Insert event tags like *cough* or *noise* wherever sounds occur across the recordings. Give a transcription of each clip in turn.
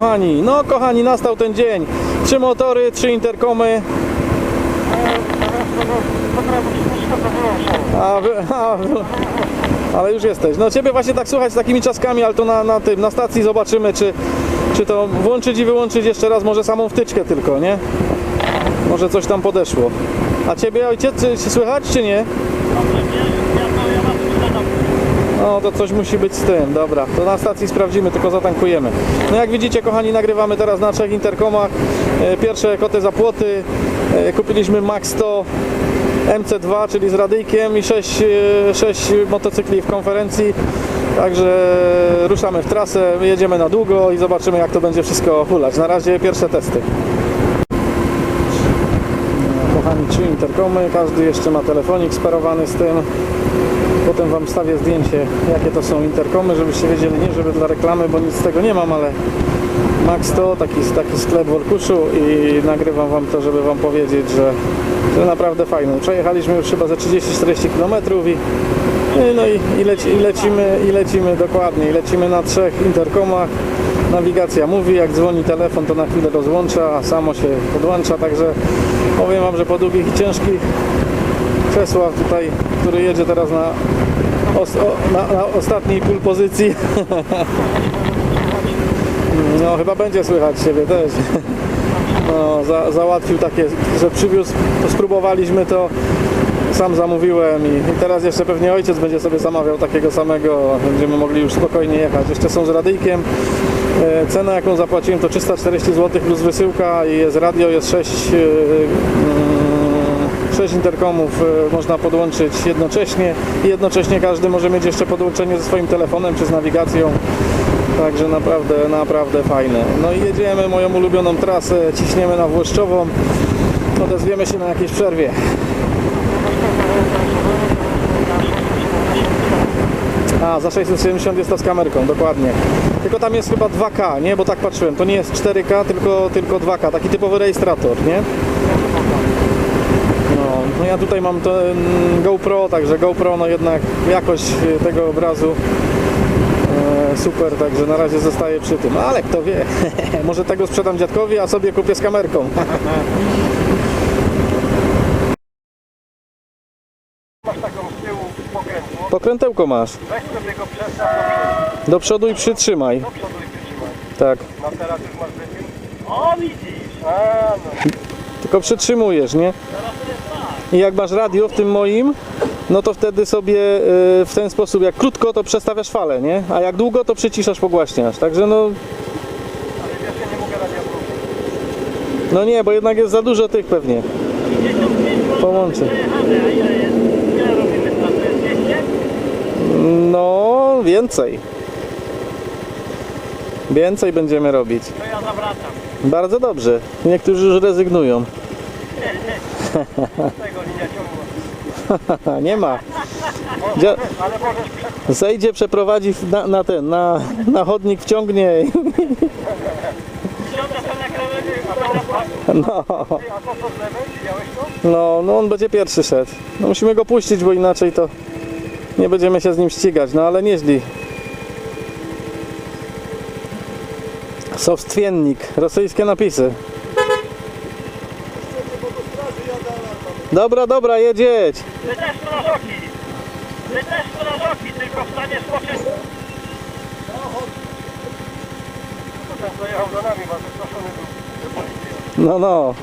Kochani, no kochani, nastał ten dzień. Trzy motory, trzy interkomy. A, a, ale już jesteś. No ciebie właśnie tak słuchać z takimi czaskami, ale to na, na tym, na stacji zobaczymy, czy, czy to włączyć i wyłączyć jeszcze raz, może samą wtyczkę tylko, nie? Może coś tam podeszło. A ciebie ojciec, czy, czy słychać, czy nie? No to coś musi być z tym, dobra. To na stacji sprawdzimy, tylko zatankujemy. No jak widzicie kochani, nagrywamy teraz na trzech interkomach. E, Pierwsze koty za płoty. E, Kupiliśmy Max 100 MC2, czyli z radyjkiem i 6, 6 motocykli w konferencji. Także ruszamy w trasę, jedziemy na długo i zobaczymy jak to będzie wszystko hulać. Na razie pierwsze testy. Kochani, trzy interkomy, każdy jeszcze ma telefonik sparowany z tym. Potem Wam wstawię zdjęcie, jakie to są interkomy, żebyście wiedzieli, nie żeby dla reklamy, bo nic z tego nie mam, ale Max to taki, taki sklep w Orkuszu i nagrywam Wam to, żeby Wam powiedzieć, że, że naprawdę fajny. Przejechaliśmy już chyba za 30-40 km i, no i, i, leci, i, lecimy, i lecimy dokładnie, i lecimy na trzech interkomach. Nawigacja mówi, jak dzwoni telefon, to na chwilę rozłącza, a samo się podłącza, także powiem Wam, że po długich i ciężkich Czesław tutaj, który jedzie teraz na, os, o, na, na ostatniej pól pozycji. *laughs* No chyba będzie słychać siebie też. *laughs* No, za, załatwił takie, że przywiózł, spróbowaliśmy to, sam zamówiłem i, i teraz jeszcze pewnie ojciec będzie sobie zamawiał takiego samego, będziemy mogli już spokojnie jechać. Jeszcze są z radyjkiem. E, Cena jaką zapłaciłem to 340 zł plus wysyłka i jest radio, jest 6 6 interkomów e, można podłączyć jednocześnie i jednocześnie każdy może mieć jeszcze podłączenie ze swoim telefonem czy z nawigacją. Także naprawdę, naprawdę fajne. No i jedziemy moją ulubioną trasę, ciśniemy na Włoszczową. Odezwiemy się na jakiejś przerwie. A, za 670 jest to z kamerką, dokładnie. Tylko tam jest chyba 2K, nie? Bo tak patrzyłem, to nie jest 4K, tylko, tylko 2K, taki typowy rejestrator, nie? No, no ja tutaj mam ten GoPro, także GoPro no jednak jakość tego obrazu e, super, także na razie zostaję przy tym, ale kto wie, *laughs* może tego sprzedam dziadkowi, a sobie kupię z kamerką. Masz taką z tyłu pokrętło, Pokrętełko masz, weź sobie go przestaw do przodu i przytrzymaj. do przodu i przytrzymaj. Tak, No teraz już masz wypił. O widzisz! A no. tylko przytrzymujesz, nie? I jak masz radio w tym moim, no to wtedy sobie e, w ten sposób, jak krótko, to przestawiasz falę, nie? A jak długo, to przyciszasz, pogłaśniasz. Także no, no nie, bo jednak jest za dużo tych pewnie. Połączeń. No, więcej. Więcej będziemy robić. To ja zawracam. Bardzo dobrze. Niektórzy już rezygnują. *laughs* Nie ma. Zejdzie, przeprowadzi na, na ten, na, na chodnik wciągnie. No, no, no on będzie pierwszy szedł. No musimy go puścić, bo inaczej to nie będziemy się z nim ścigać. No ale nieźli. Sowstwiennik, rosyjskie napisy. Dobra, dobra, jedź. Ty też strażoki! Ty też strażoki, tylko wstaniesz po czym... Ten dojechał za nami, bo wystraszony był. Policja. No, no.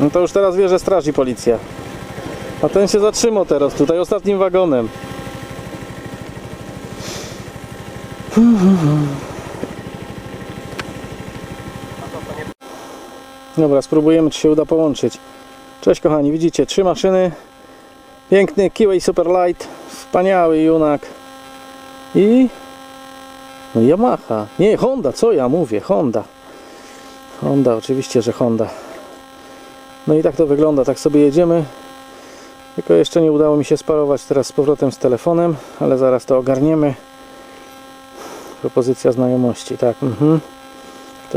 No to już teraz wie, że straży policja. A ten się zatrzymał teraz tutaj ostatnim wagonem. Dobra, spróbujemy, czy się uda połączyć. Cześć kochani, widzicie, trzy maszyny. Piękny Kiway Superlight, wspaniały Junak. I no Yamaha. Nie, Honda, co ja mówię? Honda. Honda, oczywiście, że Honda. No i tak to wygląda, tak sobie jedziemy. Tylko jeszcze nie udało mi się sparować teraz z powrotem z telefonem, ale zaraz to ogarniemy. Propozycja znajomości, tak. Mhm.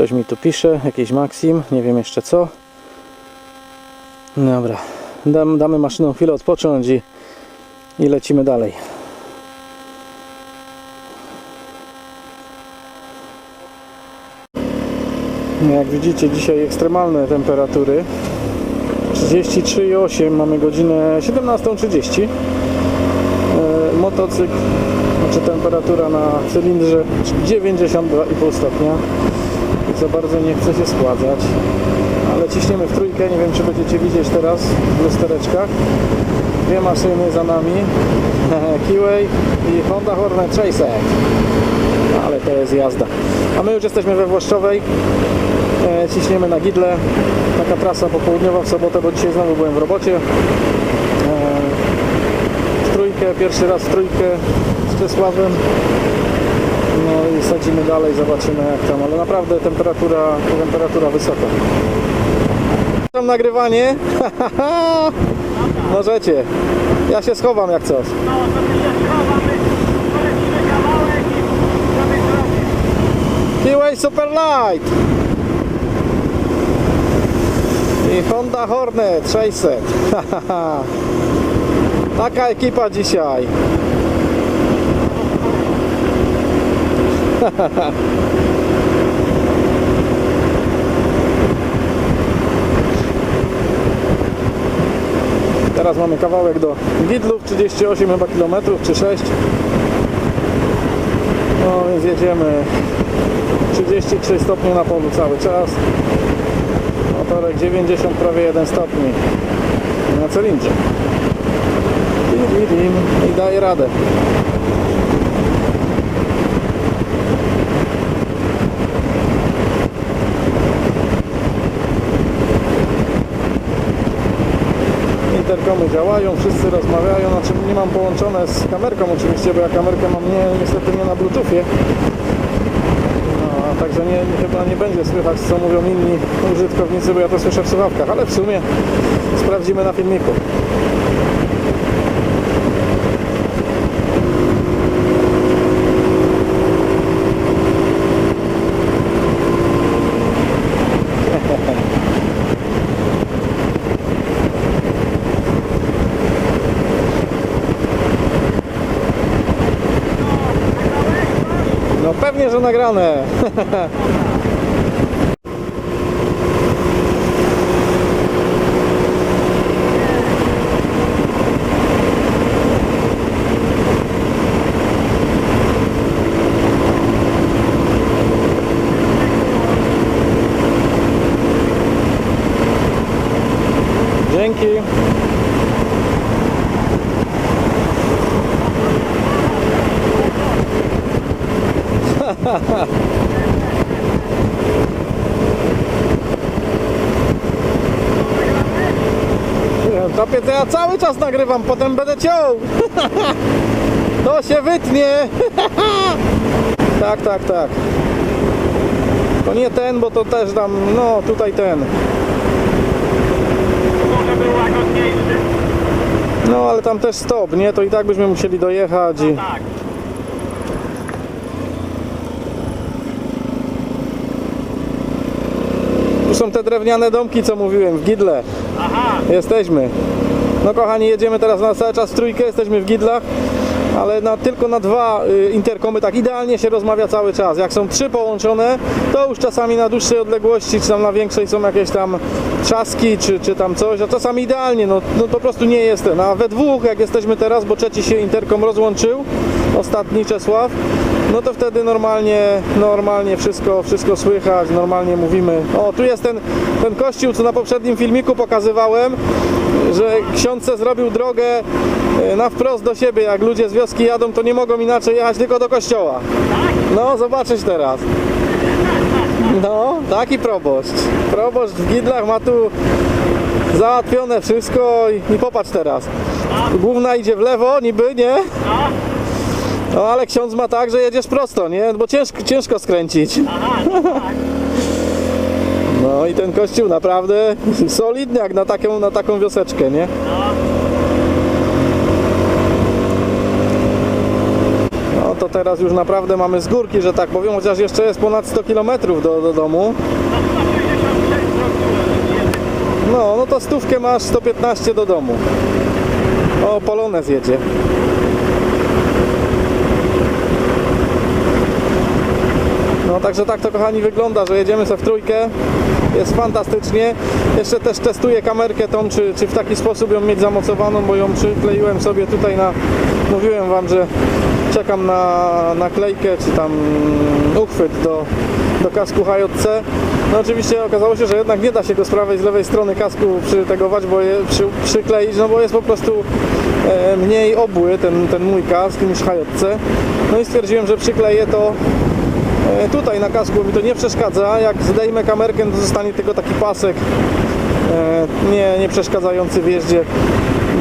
Ktoś mi tu pisze, jakiś Maxim, nie wiem jeszcze co. Dobra, Dam, damy maszyną chwilę odpocząć i, i lecimy dalej. Jak widzicie dzisiaj ekstremalne temperatury 33,8 mamy godzinę 17.30 E, Motocykl, znaczy temperatura na cylindrze 92,5 stopnia za bardzo nie chce się schładzać ale ciśniemy w trójkę, nie wiem czy będziecie widzieć teraz w lustereczkach. Dwie maszyny za nami. *laughs* Kiway i Honda Hornet Tracer ale to jest jazda. A my już jesteśmy we Włoszczowej. E, ciśniemy na Gidle. Taka trasa popołudniowa w sobotę, bo dzisiaj znowu byłem w robocie. E, w trójkę, pierwszy raz w trójkę z Czesławem no i sadzimy dalej, zobaczymy jak tam, ale naprawdę temperatura, temperatura wysoka. Tam nagrywanie. *laughs* Możecie. Ja się schowam jak coś. Kiway Super Light i Honda Hornet 600 *laughs* taka ekipa dzisiaj *laughs* Teraz mamy kawałek do Gidlów, 38 chyba kilometrów, czy 6. No więc jedziemy 33 stopni na polu cały czas. Motorek 90 prawie 1 stopni na cylindrze. I daje radę. Działają, wszyscy rozmawiają, znaczy nie mam połączone z kamerką oczywiście, bo ja kamerkę mam nie, niestety nie na bluetoothie. No, także nie, chyba nie będzie słychać co mówią inni użytkownicy, bo ja to słyszę w słuchawkach, ale w sumie sprawdzimy na filmiku. Że nagrane. Dzięki. *laughs* Topie, to ja cały czas nagrywam, potem będę ciął. *laughs* To się wytnie. *laughs* Tak, tak, tak. To nie ten, bo to też dam, no tutaj ten. Może był łagodniejszy. No ale tam też stop, nie? To i tak byśmy musieli dojechać i... Tak. Są te drewniane domki, co mówiłem, w Gidle. Aha, Jesteśmy. No kochani, jedziemy teraz na cały czas w trójkę, jesteśmy w Gidlach, ale na, tylko na dwa y, interkomy tak idealnie się rozmawia cały czas. Jak są trzy połączone, to już czasami na dłuższej odległości, czy tam na większej są jakieś tam trzaski, czy, czy tam coś, a czasami idealnie, no, no po prostu nie jest ten. A we dwóch, jak jesteśmy teraz, bo trzeci się interkom rozłączył, ostatni Czesław, no to wtedy normalnie, normalnie wszystko, wszystko słychać, normalnie mówimy. O, tu jest ten, ten kościół, co na poprzednim filmiku pokazywałem, że ksiądz zrobił drogę e, na wprost do siebie. Jak ludzie z wioski jadą, to nie mogą inaczej jechać tylko do kościoła. No, zobaczysz teraz. No, taki proboszcz. Proboszcz w Gidlach ma tu załatwione wszystko i, i popatrz teraz. Główna idzie w lewo, niby, nie? No, ale ksiądz ma tak, że jedziesz prosto, nie? Bo ciężko, ciężko skręcić. aha, no tak. No i ten kościół naprawdę solidny jak na taką, na taką wioseczkę, nie? No, No to teraz już naprawdę mamy z górki, że tak powiem, chociaż jeszcze jest ponad 100 km do, do domu. no 166 zrobiłem. No, no to stówkę masz 115 do domu. O, Polonez jedzie. No także tak to kochani wygląda, że jedziemy sobie w trójkę. Jest fantastycznie. Jeszcze też testuję kamerkę tą, czy, czy w taki sposób ją mieć zamocowaną, bo ją przykleiłem sobie tutaj na... Mówiłem Wam, że czekam na naklejkę, czy tam uchwyt do, do kasku HJC. No oczywiście okazało się, że jednak nie da się go z prawej, z lewej strony kasku przytegować, bo je, przy, przykleić, no bo jest po prostu e, mniej obły ten, ten mój kask niż HJC. No i stwierdziłem, że przykleję to Tutaj na kasku mi to nie przeszkadza. Jak zdejmę kamerkę, to zostanie tylko taki pasek e, nie, nie przeszkadzający w jeździe.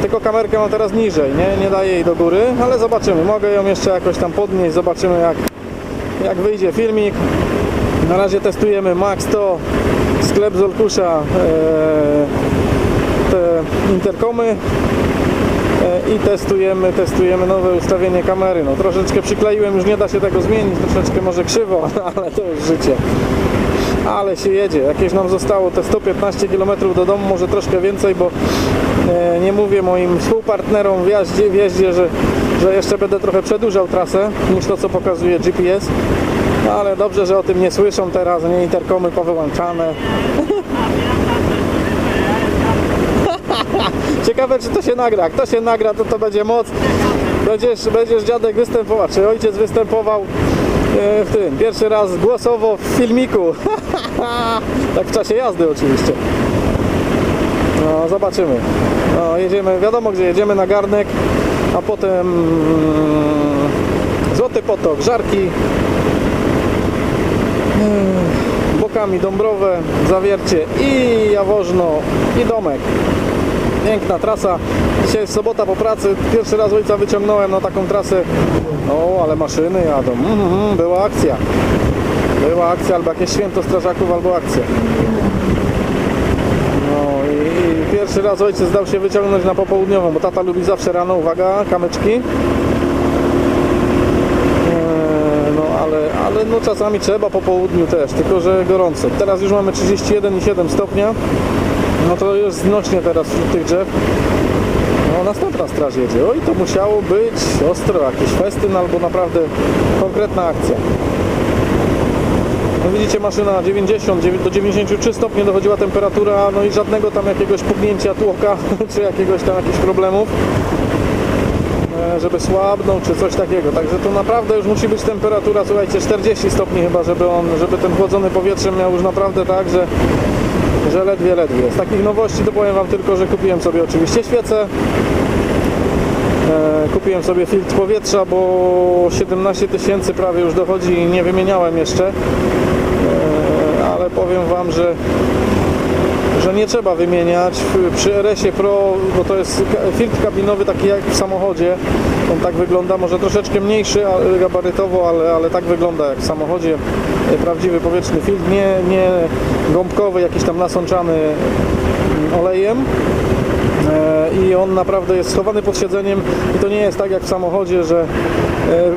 Tylko kamerkę mam teraz niżej, nie, nie daję jej do góry, ale zobaczymy. Mogę ją jeszcze jakoś tam podnieść, zobaczymy jak, jak wyjdzie filmik. Na razie testujemy Max 100, sklep z Olkusza, e, te interkomy E, i testujemy, testujemy nowe ustawienie kamery. No troszeczkę przykleiłem, już nie da się tego zmienić, troszeczkę może krzywo, *laughs* ale to już życie. Ale się jedzie. Jakieś nam zostało te 115 km do domu, może troszkę więcej, bo e, nie mówię moim współpartnerom w jeździe, w jeździe że, że jeszcze będę trochę przedłużał trasę niż to, co pokazuje GPS. No, ale dobrze, że o tym nie słyszą teraz, nie interkomy powyłączane. *laughs* *laughs* Ciekawe, czy to się nagra. Jak to się nagra, to to będzie moc. Będziesz, będziesz dziadek występował, czy ojciec występował e, w tym, pierwszy raz głosowo w filmiku. *laughs* tak w czasie jazdy oczywiście. No, zobaczymy. No, jedziemy, wiadomo gdzie jedziemy, na garnek, a potem Złoty Potok, Żarki, Ech, bokami Dąbrowe, Zawiercie i Jaworzno i Domek. Piękna trasa. Dzisiaj jest sobota po pracy. Pierwszy raz ojca wyciągnąłem na taką trasę. O, ale maszyny jadą. Mhm, była akcja. Była akcja, albo jakieś święto strażaków, albo akcja. No i, i pierwszy raz ojciec dał się wyciągnąć na popołudniową, bo tata lubi zawsze rano, uwaga, kamyczki. Eee, No ale, ale no czasami trzeba po południu też, tylko że gorąco. Teraz już mamy 31,7 stopnia. No to jest znośnie teraz wśród tych drzew. No następna straż jedzie. Oj, to musiało być ostro, jakiś festyn albo naprawdę konkretna akcja. No widzicie, maszyna 90 dziewię- do 93 stopni dochodziła temperatura, no i żadnego tam jakiegoś puknięcia tłoka, *laughs* czy jakiegoś tam jakichś problemów, e, żeby słabnął, czy coś takiego. Także to naprawdę już musi być temperatura, słuchajcie, 40 stopni chyba, żeby on, żeby ten chłodzony powietrzem miał już naprawdę tak, że że ledwie, ledwie. Z takich nowości to powiem Wam tylko, że kupiłem sobie oczywiście świecę. E, kupiłem sobie filtr powietrza, bo 17 tysięcy prawie już dochodzi i nie wymieniałem jeszcze. E, ale powiem Wam, że że nie trzeba wymieniać przy RS-ie Pro, bo to jest filtr kabinowy taki jak w samochodzie on tak wygląda, może troszeczkę mniejszy gabarytowo, ale, ale tak wygląda jak w samochodzie. Prawdziwy powietrzny filtr, nie, nie gąbkowy, jakiś tam nasączany mm, olejem. E, i on naprawdę jest schowany pod siedzeniem. I to nie jest tak jak w samochodzie, że,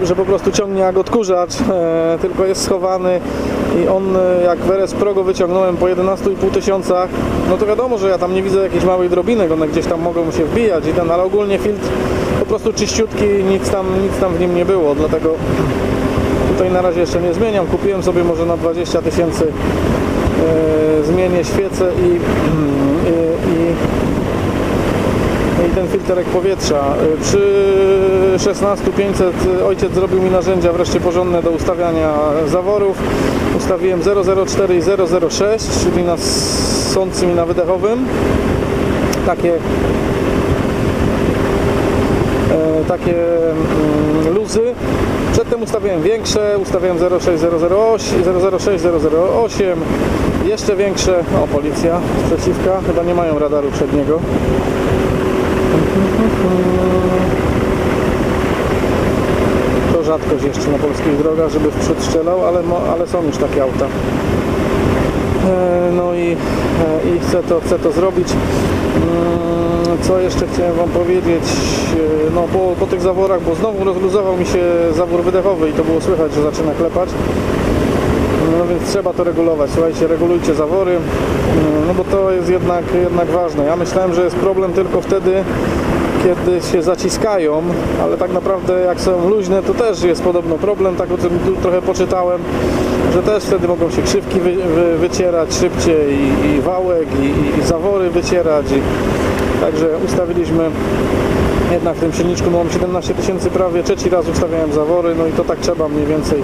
e, że po prostu ciągnie jak odkurzacz, e, tylko jest schowany i on e, jak RS Pro go wyciągnąłem po 11,5 tysiącach, no to wiadomo, że ja tam nie widzę jakiejś małej drobinek, one gdzieś tam mogą się wbijać i ten, ale ogólnie filtr po prostu czyściutki, nic tam, nic tam w nim nie było, dlatego tutaj na razie jeszcze nie zmieniam, kupiłem sobie może na 20 tysięcy e, zmienię świecę i, *clears throat* i i ten filterek powietrza. Y, Przy 16500 ojciec zrobił mi narzędzia wreszcie porządne do ustawiania zaworów. Ustawiłem 004 i 006, czyli na sącym i na wydechowym. Takie e, takie mm, luzy. Przedtem ustawiałem większe, ustawiałem 06008, 006, 008, jeszcze większe. O, policja sprzeciwka, chyba nie mają radaru przedniego. To rzadkość jeszcze na polskich drogach, żeby w przód strzelał, ale, ale są już takie auta. E, No i, e, i chcę, to, chcę to zrobić. Mm, Co jeszcze chciałem Wam powiedzieć? E, No po, po tych zaworach, bo znowu rozluzował mi się zawór wydechowy i to było słychać, że zaczyna klepać. No więc trzeba to regulować. Słuchajcie, regulujcie zawory, mm, no bo to jest jednak, jednak ważne. Ja myślałem, że jest problem tylko wtedy, kiedy się zaciskają, ale tak naprawdę jak są luźne, to też jest podobno problem, tak o tym trochę poczytałem, że też wtedy mogą się krzywki wy, wy, wycierać szybciej i, i wałek i, i zawory wycierać. I, także ustawiliśmy jednak w tym silniczku mam 17 tysięcy prawie, trzeci raz ustawiałem zawory, no i to tak trzeba mniej więcej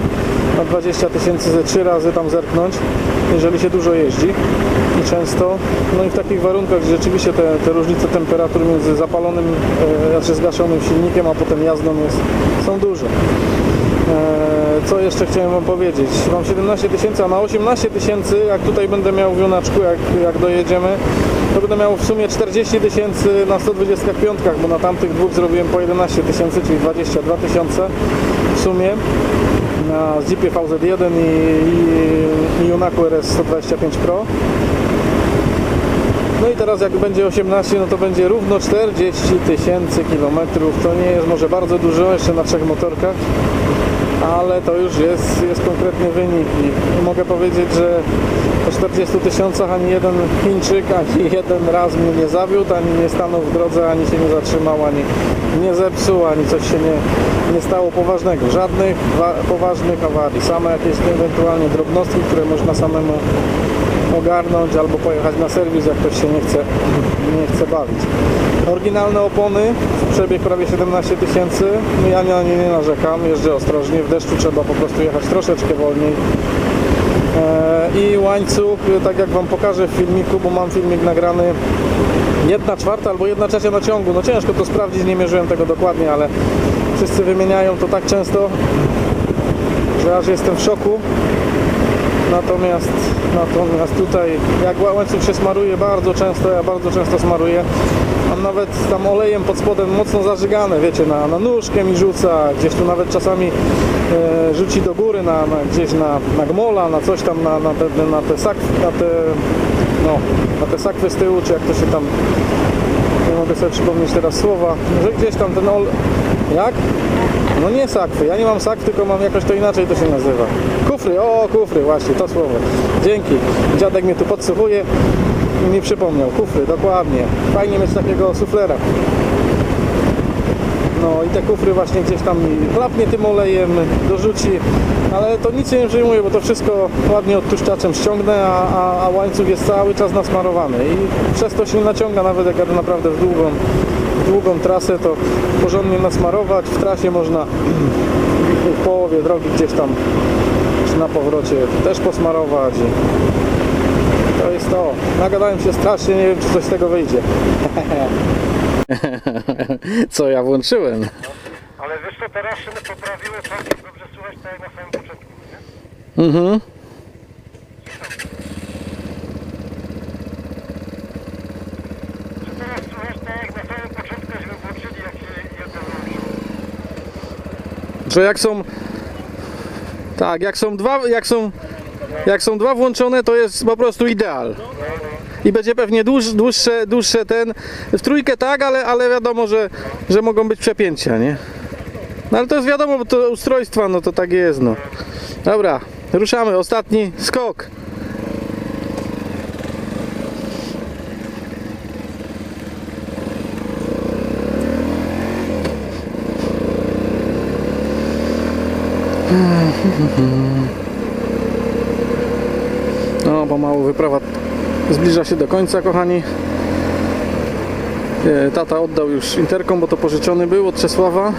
na 20 tysięcy ze trzy razy tam zerknąć, jeżeli się dużo jeździ i często. No i w takich warunkach gdzie rzeczywiście te, te różnice temperatur między zapalonym, e, znaczy zgaszonym silnikiem, a potem jazdą jest, są duże. E, Co jeszcze chciałem Wam powiedzieć? Mam 17 tysięcy, a na 18 tysięcy, jak tutaj będę miał w Junaczku, jak, jak dojedziemy, to będę miał w sumie 40 tysięcy na 125, bo na tamtych dwóch zrobiłem po 11 tysięcy, czyli 22 tysiące w sumie na Zipie VZ1 i, i, i Junaku RS 125 Pro. No i teraz jak będzie 18, no to będzie równo 40 tysięcy kilometrów. To nie jest może bardzo dużo, jeszcze na trzech motorkach, ale to już jest, jest konkretny wynik i mogę powiedzieć, że po 40 tysiącach ani jeden Chińczyk, ani *laughs* jeden raz mnie nie zawiódł, ani nie stanął w drodze, ani się nie zatrzymał, ani nie zepsuł, ani coś się nie, nie stało poważnego. Żadnych wa- poważnych awarii, same jakieś ewentualnie drobnostki, które można samemu ogarnąć albo pojechać na serwis, jak ktoś się nie chce, nie chce bawić. Oryginalne opony, przebieg prawie 17 tysięcy, ja na nie nie narzekam, jeżdżę ostrożnie, w deszczu trzeba po prostu jechać troszeczkę wolniej. E, I łańcuch, tak jak Wam pokażę w filmiku, bo mam filmik nagrany jedna czwarta albo jedna trzecia na ciągu, no ciężko to sprawdzić, nie mierzyłem tego dokładnie, ale wszyscy wymieniają to tak często, że aż jestem w szoku. Natomiast, natomiast tutaj jak łańcuch się smaruje bardzo często, ja bardzo często smaruję. Mam nawet tam olejem pod spodem mocno zażygane, wiecie, na, na nóżkę mi rzuca, gdzieś tu nawet czasami e, rzuci do góry, na, na, gdzieś na, na gmola, na coś tam, na, na, te, na te sak, na te, no, na te sakwy z tyłu, czy jak to się tam, nie mogę sobie przypomnieć teraz słowa, że gdzieś tam ten ol... Jak? No nie sakwy, ja nie mam sakw, tylko mam jakoś to inaczej to się nazywa. Kufry, o kufry, właśnie, to słowo. Dzięki. Dziadek mnie tu podsłuchuje i mi przypomniał. Kufry, dokładnie. Fajnie mieć takiego suflera. No i te kufry właśnie gdzieś tam chlapnie tym olejem, dorzuci, ale to nic nie przejmuje, bo to wszystko ładnie odtłuszczaczem ściągnę, a, a, a łańcuch jest cały czas nasmarowany i przez to się naciąga, nawet jak jadę naprawdę w długą, w długą trasę, to porządnie nasmarować, w trasie można *clears throat* w połowie drogi gdzieś tam na powrocie też posmarować to jest to. Nagadałem się strasznie, nie wiem czy coś z tego wyjdzie. *laughs* Co ja włączyłem? Ale wiesz co, teraz szyny poprawiły całkiem dobrze słuchać tak jak na samym początku, nie? Mhm. Że jak są. Tak, jak są dwa, jak są, jak są dwa włączone, to jest po prostu ideal. I będzie pewnie dłuż, dłuższe, dłuższe ten. W trójkę tak, ale, ale wiadomo, że, że mogą być przepięcia, nie? No ale to jest wiadomo, bo to ustrojstwa, no to tak jest, no. Dobra, ruszamy. Ostatni skok. No, pomału wyprawa zbliża się do końca, kochani. E, Tata oddał już interkom, bo to pożyczony był od Czesława.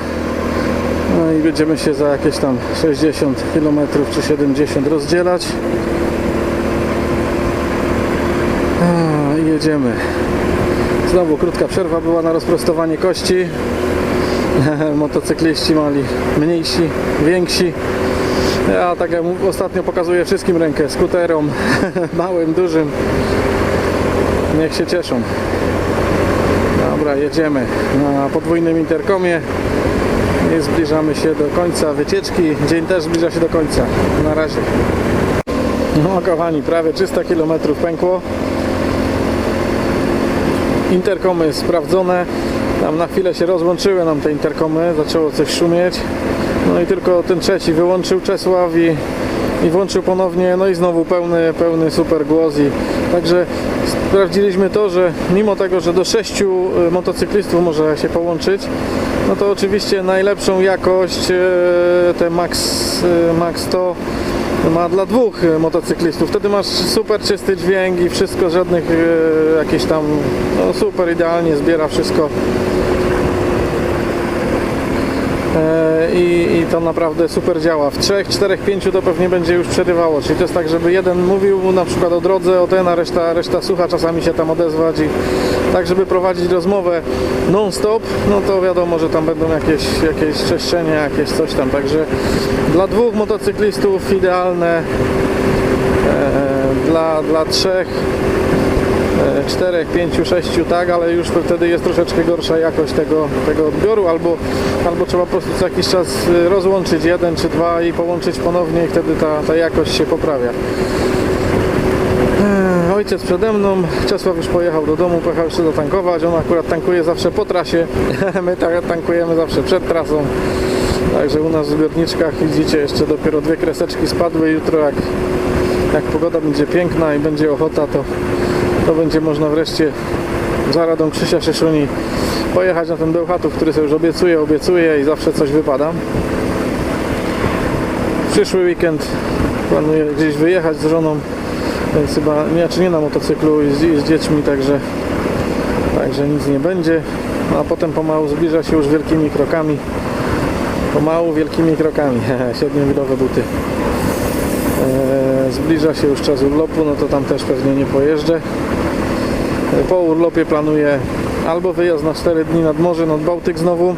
No i będziemy się za jakieś tam 60 km czy 70 rozdzielać. I jedziemy. Znowu krótka przerwa była na rozprostowanie kości. *laughs* Motocykliści mali, mniejsi, więksi. Ja tak jak ostatnio pokazuję wszystkim rękę, skuterom, *laughs* małym, dużym. Niech się cieszą. Dobra, jedziemy na podwójnym interkomie i zbliżamy się do końca wycieczki. Dzień też zbliża się do końca. Na razie. No kochani, prawie 300 km pękło. Interkomy sprawdzone. Tam na chwilę się rozłączyły nam te interkomy, zaczęło coś szumieć. No i tylko ten trzeci wyłączył Czesław i, i włączył ponownie, no i znowu pełny, pełny super głos i także sprawdziliśmy to, że mimo tego, że do sześciu y, motocyklistów może się połączyć, no to oczywiście najlepszą jakość e, te Max, e, Max 100 ma dla dwóch motocyklistów. Wtedy masz super czysty dźwięk i wszystko, żadnych jakieś tam, no super idealnie zbiera wszystko. E, I, I to naprawdę super działa. W 3, 4, 5 to pewnie będzie już przerywało. Czyli to jest tak, żeby jeden mówił na przykład o drodze, o ten, a reszta, reszta słucha, czasami się tam odezwać i tak, żeby prowadzić rozmowę non-stop, no to wiadomo, że tam będą jakieś, jakieś czyszczenia, jakieś coś tam. Także dla dwóch motocyklistów idealne, e, dla, dla trzech e, czterech, pięciu, sześciu, tak, ale już wtedy jest troszeczkę gorsza jakość tego, tego odbioru, albo, albo trzeba po prostu co jakiś czas y, rozłączyć jeden czy dwa i połączyć ponownie i wtedy ta, ta jakość się poprawia. E, Ojciec przede mną, Czesław już pojechał do domu, pojechał jeszcze dotankować, on akurat tankuje zawsze po trasie, *laughs* my tankujemy zawsze przed trasą. Także u nas w zbiorniczkach widzicie jeszcze dopiero dwie kreseczki spadły, jutro jak, jak pogoda będzie piękna i będzie ochota, to to będzie można wreszcie za radą Krzysia Szyszuni pojechać na ten Bełchatów, który sobie już obiecuje, obiecuje i zawsze coś wypada. Przyszły weekend planuję gdzieś wyjechać z żoną, więc chyba nie, czy nie na motocyklu i z, i z dziećmi, także, także nic nie będzie. No, a potem pomału zbliża się już wielkimi krokami. Pomału wielkimi krokami. *laughs* Siedmiomilowe buty. Eee, zbliża się już czas urlopu, no to tam też pewnie nie pojeżdżę. Eee, Po urlopie planuję albo wyjazd na 4 dni nad morze, nad Bałtyk znowu,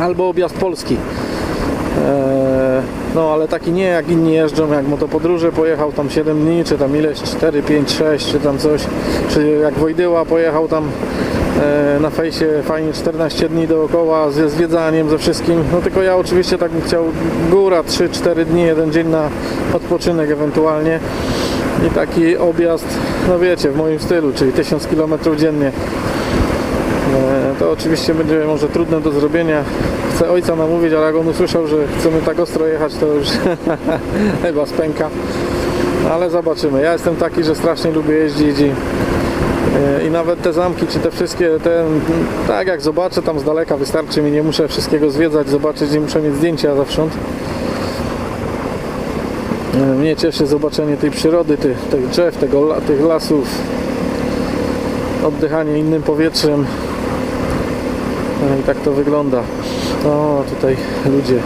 albo objazd Polski. Eee, No ale taki nie jak inni jeżdżą, jak motopodróże pojechał tam 7 dni, czy tam ileś 4, 5, 6, czy tam coś, czy jak Wojdyła pojechał tam e, na fejsie fajnie 14 dni dookoła ze zwiedzaniem, ze wszystkim. No tylko ja oczywiście tak bym chciał góra 3-4 dni, jeden dzień na odpoczynek ewentualnie. I taki objazd, no wiecie, w moim stylu, czyli 1000 km dziennie. E, To oczywiście będzie może trudne do zrobienia. Chcę ojca namówić, ale jak on usłyszał, że chcemy tak ostro jechać, to już *laughs* chyba spęka. Ale zobaczymy. Ja jestem taki, że strasznie lubię jeździć i, e, i nawet te zamki, czy te wszystkie, te, tak jak zobaczę tam z daleka, wystarczy mi, nie muszę wszystkiego zwiedzać, zobaczyć, nie muszę mieć zdjęcia zewsząd. E, Mnie cieszy zobaczenie tej przyrody, tych, tych drzew, tego, tych lasów, oddychanie innym powietrzem. No i tak to wygląda. O, tutaj ludzie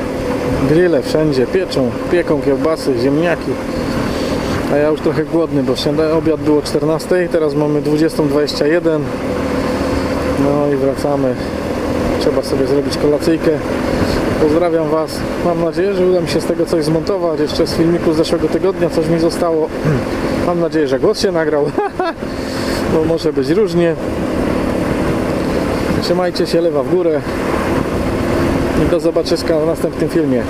grille wszędzie, pieczą, pieką kiełbasy, ziemniaki. A ja już trochę głodny, bo obiad było 14, teraz mamy 20.21. No i wracamy. Trzeba sobie zrobić kolacyjkę. Pozdrawiam Was. Mam nadzieję, że uda mi się z tego coś zmontować. Jeszcze z filmiku z zeszłego tygodnia coś mi zostało. *clears throat* Mam nadzieję, że głos się nagrał. *laughs* bo może być różnie. Trzymajcie się lewa w górę i do zobaczyska w następnym filmie.